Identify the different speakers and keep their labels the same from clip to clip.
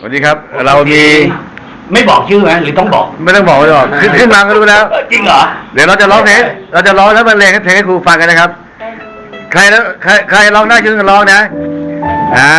Speaker 1: สวัสดีครับ เรามี
Speaker 2: ไม่บอกชื่อไหมหรือต้องบอก
Speaker 1: ไม่ต้องบอกเลยหรอกขึ้นขึ้นมาก็รู้แล้ว
Speaker 2: จริงเหรอ
Speaker 1: เดี๋ยวเราจะร้องเพลงเราจะร้องแล้วบรรเลงให้เพลงให้ครูฟังกันนะครับ ใครแล้วใครใครร้องได้ช่วยกันร้องนะ อ่า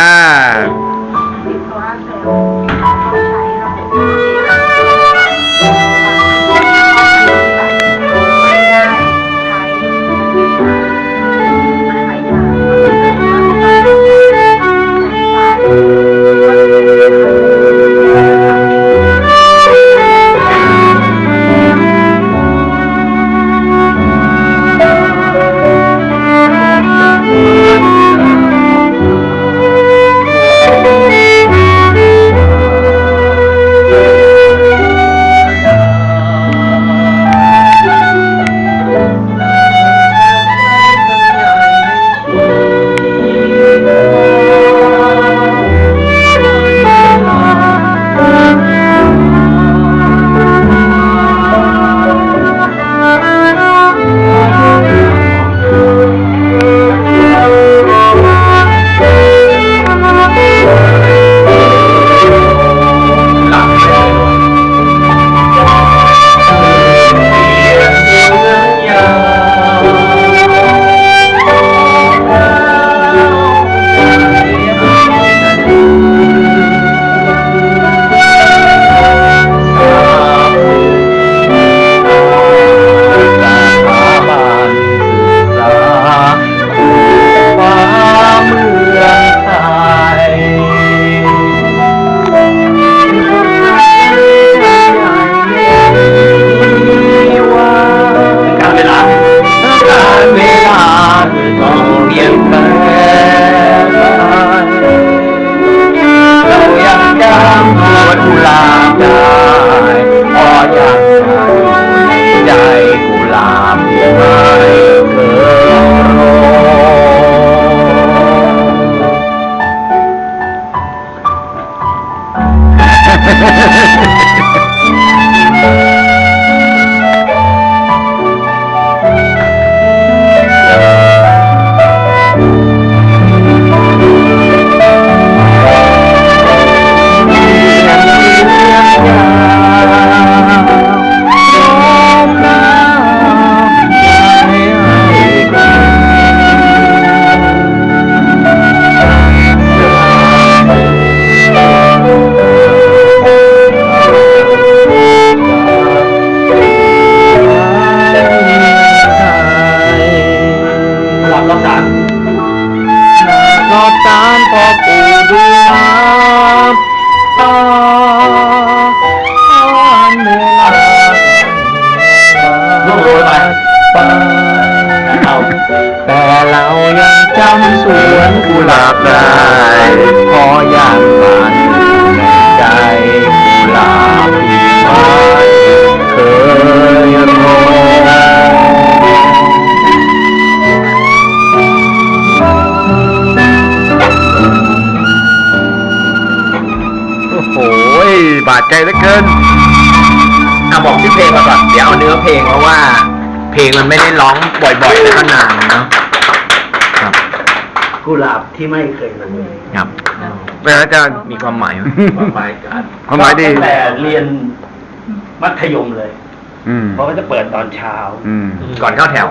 Speaker 1: า
Speaker 3: นพ่อปู่ดูน้ำตาอ่านเวลา
Speaker 2: ลูกโรยไป
Speaker 3: ไปแต่เรายังจำสวนกุหลาบได้พอยังมันในใจ เดี๋ยวเอาเนื้อเพลงเพราะว่า เพลงมันไม่ได้ร้องบ่อยๆแล้วก็นานเนาะครับ
Speaker 2: กุหลาบที่ไม่เคยมันเลย
Speaker 3: ครับ
Speaker 1: เป็นอาจารย์
Speaker 3: มีความหมายไหม
Speaker 2: ความหมายการ
Speaker 1: ความหมายดี
Speaker 2: ตั้งแต่เรียนมัธยมเลย
Speaker 1: อืม
Speaker 2: เพราะเขาจะเปิดตอนเช้า
Speaker 1: อืม
Speaker 3: ก่อนเข้าแถว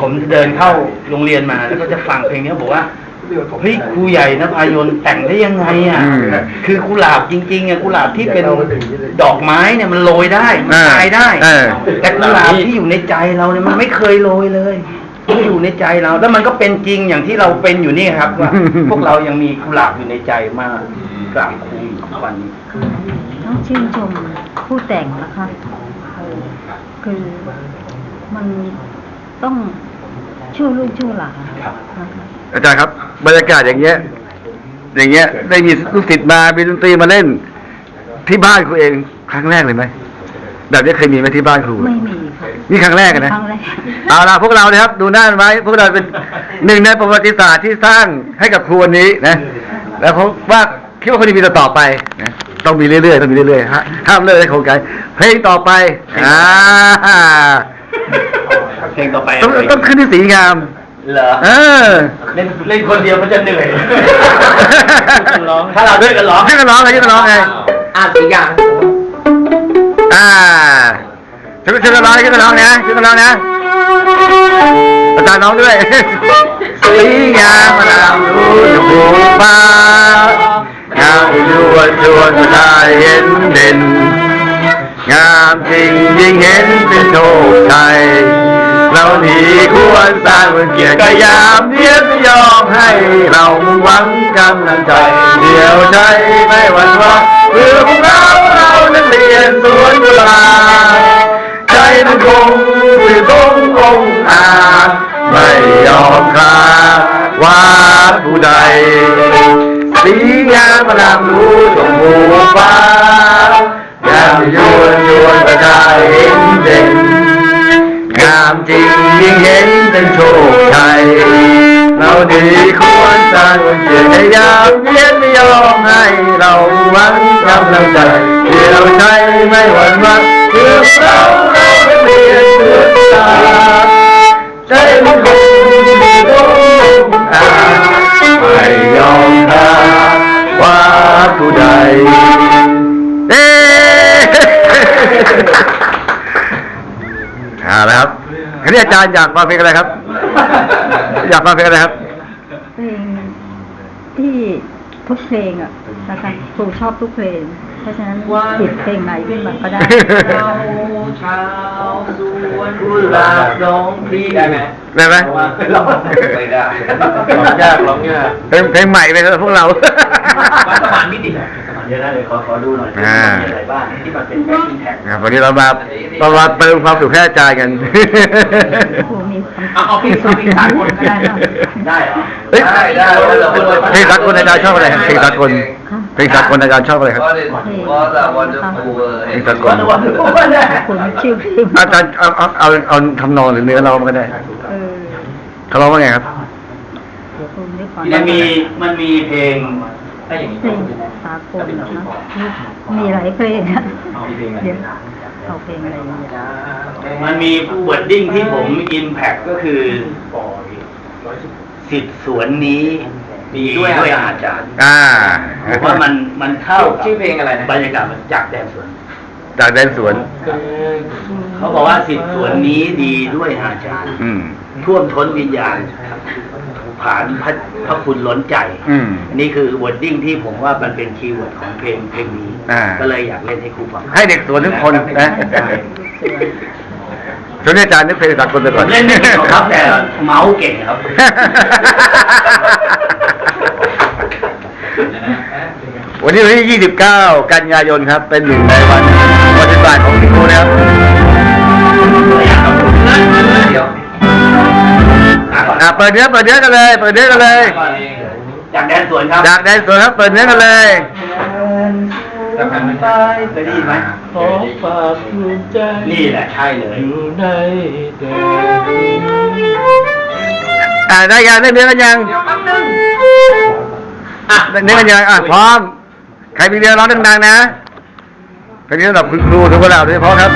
Speaker 2: ผมเดินเข้าโรงเรียนมาแล้วก็จะฟังเพลงนี้บอกว่า เฮ้ยครูใหญ่นภายนแต่งได้ยังไงอะ
Speaker 1: อืม
Speaker 2: คือกุหลาบจริงๆอะกุหลาบที่เป็นดอกไม้เนี่ยมันโรยได้มันตายได้
Speaker 1: เออ
Speaker 2: แต่กุหลาบที่อยู่ในใจเราเนี่ยมันไม่เคยโรยเลยมันอยู่ในใจเรา แล้วมันก็เป็นจริงอย่างที่เราเป็นอยู่นี่ครับว่า พวกเรายังมีกุหลาบอยู่ในใจมากกราบครูอยู่ทุกวันนี้
Speaker 4: ต้องชื่นชมผู้แต่งนะคะ คือมันต้องช่วยลูกช่วยหลาน
Speaker 2: ครับ
Speaker 4: นะคะ
Speaker 1: อาจารย์ครับ บรรยากาศอย่างเงี้ย อย่างเงี้ย ได้มีลูกศิษย์มามีดนตรีมาเล่น ที่บ้านครูเองครั้งแรกเลยไหมแบบนี้เคยมีไหมที่บ้านครู
Speaker 4: ไม่มีค่ะ
Speaker 1: นี่ครั้งแรกอะนะ
Speaker 4: ครั้งแรก
Speaker 1: เอาล่ะพวกเรานะครับ ดูหน้าไว้พวกเราเป็นหนึ่งในประวัติศาสตร์ที่สร้างให้กับครูวันนี้นะแล้วเขาว่าคิดว่าคนนี้มีต่อไปนะต้องมีเรื่อยๆต้องมีเรื่อยๆฮะห้ามเลิกในโครงการเพลงต่อไปอ่า
Speaker 2: เพลงต่อไป
Speaker 1: ต้องต้องขึ้นที่สีงาม
Speaker 2: เหรอ
Speaker 1: เออ
Speaker 2: เล่นเล่นคนเดียวมันจะเหนื่อยถ้าเราด้วยกันร้อง
Speaker 1: ด้วยกันร้องไงด้วยกันร้องไง
Speaker 2: อ่านอีกอย่าง
Speaker 1: อ่าช่วยช่วยกันร้องช่วยกันร้องนะช่วยกันร้องนะอาจารย์ร้องด้วยสีงามมาดามดูชมพูฟ้างามยวนชวนก็ได้เห็นเด่นงามจริงยิ่งเห็นเป็นโชคชัยเรา นี้ควรสร้างเป็นเกียรติกยามเนียไม่ยอมให้เราหวังกำลังใจเดียวใจไม่หวั่นไหวเพื่อพวกเราเรานักเรียนสวนกุหลาบใจมันคงสื่อตรงองค์อาไม่ยอมคลาดว่าผู้ใดสีงามประดับรู้ชมพูฟ้างามยวนยวนประกายเห็นเด่น ความจริงยิ่งเห็นเป็นโชคชัยเราดีควรสร้างวันเกียรติยามเย็นไม่ยอมให้เราหวังกำลังใจเดียวใจไม่หวั่นไหวเพื่อเราเราไม่เปลี่ยนเพื่อตาใจมันคง จารย์อยากฟังเพลงอะไรครับ อยากฟังเพลงอะไรครับ
Speaker 4: เพลงที่ทุกเพลงอะนะคะครูชอบทุกเพลง เพราะฉะนั้นหยิบเพลงไหนขึ้นมาก็ได้
Speaker 2: เราชาวสวนกุหลาบร้องพี่ได้ไหม
Speaker 1: ได้ไหม
Speaker 2: ร้องไม่ได้ร้องยากร้องยาก
Speaker 1: เพลงเพลงใหม่เลยครับพวกเรา
Speaker 2: วัดสมานมิติ เดี๋ยวนะเดี๋ยวขอขอดูหน่อย
Speaker 1: อ่า
Speaker 2: มีอะไรบ้างที่มันเป็นแบ็คกิ้งแท็ก
Speaker 1: ครับวันนี้เรามาเรามาเติมความสุขให้อาจารย์กัน
Speaker 4: ครูมีคำ
Speaker 2: เอาเอาเพลงเพลงสากลก็ได้นะได้เหรอ
Speaker 1: เฮ้ย
Speaker 2: ได้ได้
Speaker 1: เพลงสากลอาจารย์ชอบอะไรครับเพลงสากลเพลงสากลอาจารย์ชอบอะไรครับ
Speaker 4: เพลงนะคะ
Speaker 1: เพลงสากล
Speaker 2: วันวันวัน
Speaker 4: คุณชื่อเพลง
Speaker 1: อาจารย์เอาเอาเอาเอาทำนองหรือเนื้อเรามาก็ได้
Speaker 4: เออ
Speaker 1: เขาร้องว่าไงครับ
Speaker 4: เดี๋ยวคุณนึกก่อน
Speaker 2: มันมีมันมีเพลง ถ้าอย่างนี้
Speaker 4: เพลงสากลนะคะมีหลายเพลงอะเดี๋ยวเอาเพลงอะไรดีอะ
Speaker 2: มันมีวอร์ดดิ้งที่ผมอินแพคก็คือสิทธิ์สวนนี้มีด้วยอาจารย์
Speaker 1: อ่า
Speaker 2: ผมว่ามันมันเข้ากับ
Speaker 3: ชื่อเพลงอะไรนะ
Speaker 2: บรรยากาศมันจากแดนสวน
Speaker 1: จากแดนสวน
Speaker 2: เขาบอกว่าสิทธิ์สวนนี้ดีด้วยอาจารย์
Speaker 1: อืม
Speaker 2: ท่วมท้นวิญญาณ ผ่านพระพระคุณล้นใจ
Speaker 1: อืม
Speaker 2: อันนี้คือวอร์ดดิ้งที่ผมว่ามันเป็นคีย์เวิร์ดของเพลงเพลงนี้
Speaker 1: อ่า
Speaker 2: ก็เลยอยากเล่นให้ครูฟัง
Speaker 1: ให้เด็กสวนทุกคนนะช่วงนี้อาจารย์นึกเพลงสากลไป
Speaker 2: ผ
Speaker 1: ก่อน
Speaker 2: มเล่นไม่เก่งหรอกครับแต่เมาส์เก่งครับ
Speaker 1: วันนี้วันที่ 29 กันยายนครับ เป็นหนึ่งในวันวันที่บาทของพี่ครูนะครับ ปิดเนื้อเปิดเนื้อกันเลย เปิดเนื้อกันเลย
Speaker 2: จากแดนสวนครับ
Speaker 1: จากแดนสวนครับเปิดเนื้อกันเลย
Speaker 2: ไปเคยได้ยินไหม
Speaker 3: ขอฝากดวงใจ
Speaker 2: นี่แหละใช่เลย
Speaker 3: อยู่ในแดน
Speaker 1: อ่าได้ยังได้เนื้อกันยังอะได้เนื้อกันยังอะพร้อมใครมีเนื้อร้องดังๆนะเพลงนี้สำหรับคุณครูทุกคนเราโดยเฉพาะครับ